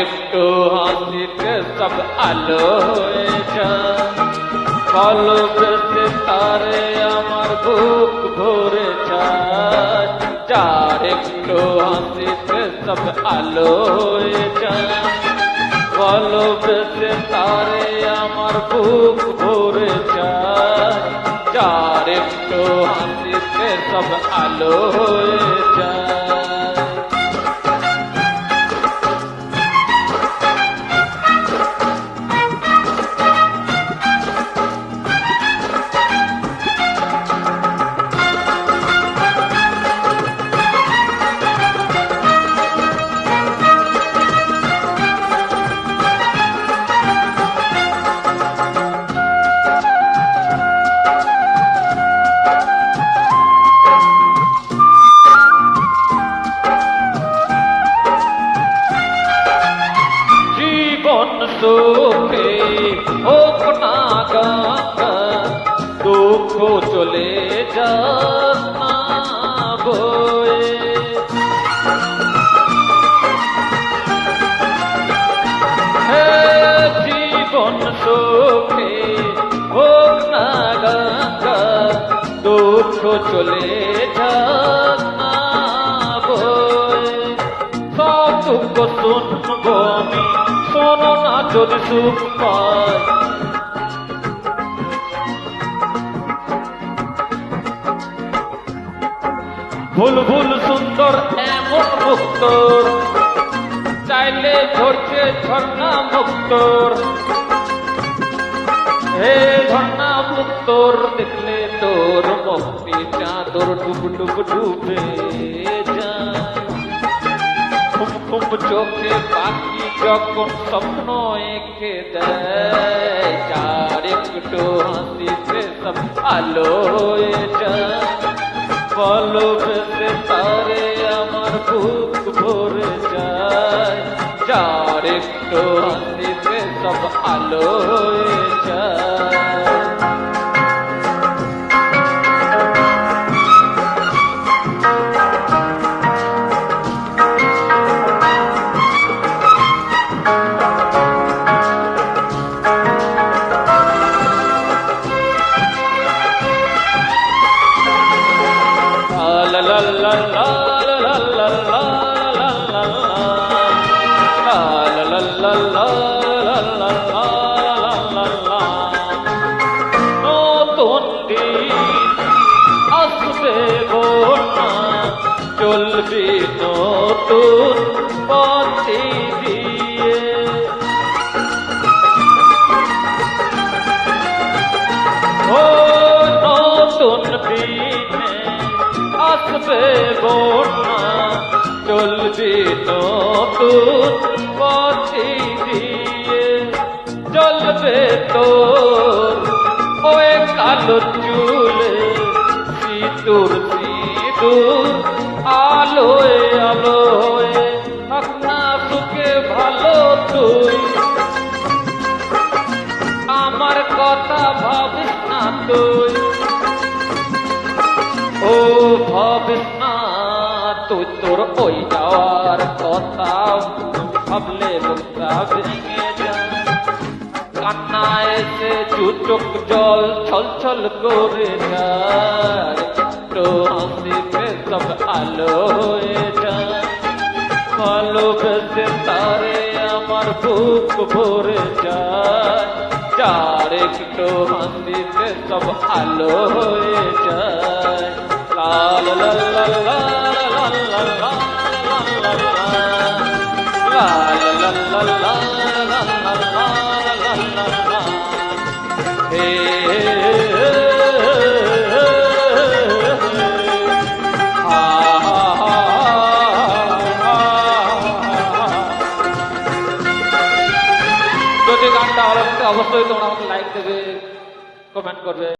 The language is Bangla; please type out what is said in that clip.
একটু হাসিতে সব আলো হয়ে যায় কালো বেশে তারে আমার বুক ভরে চার একটু হাসিতে সব আলো হয়ে যায় কালো বেশে তারে আমার বুক ভরে চার একটু হাসিতে সব আলো হয়ে দুঃখ চলে না যদি সুখ পাই। ভুল ভুল সুন্দর, এমন মুক্ত চাইলে ঝরছে ঝর্ণা মুক্তর। হে ঝর্ণা মুক্তর দেখলে তোর মুক্তি চাদর ডুব ডুব ডুবে যায়। খুব খুব চোখে পাখি যখন স্বপ্ন এঁকে দেয় চার একটু হাসিতে সব আলো হয়ে যায়। বলো বেশে তারে আমার বুক ভরে যায় চার একটু হাসিতে সব আলো যায়। চলবি নতুন পথে দিয়ে ও নতুন দিনে আসবে বন্যা, চলবে নতুন পথে দিয়ে চলবে তো ওই কালো চুলে, সিঁদুর সিঁদুর আলোয় আলোয় থাক না সুখে ভালো তুই। আমার কথা ভাবিস না তুই। ও, ভাবিস না তুই তোর ওই যাওয়ার কথা। ভাবলে বুকটা ভেঙে যায়। কান্না এসে চুচুক জল ছল ছল করে যায়। তো হাসিতে সব আলো হয়ে যায় ভালোবেসে তারে আমার বুক ভরে যায় চার একটু হাসিতে সব আলো হয়ে যায় লাল লাল লাল লাল লাল লাল লাল লাল লাল হে অবশ্যই তোমরা আমাকে লাইক দেবে কমেন্ট করবে।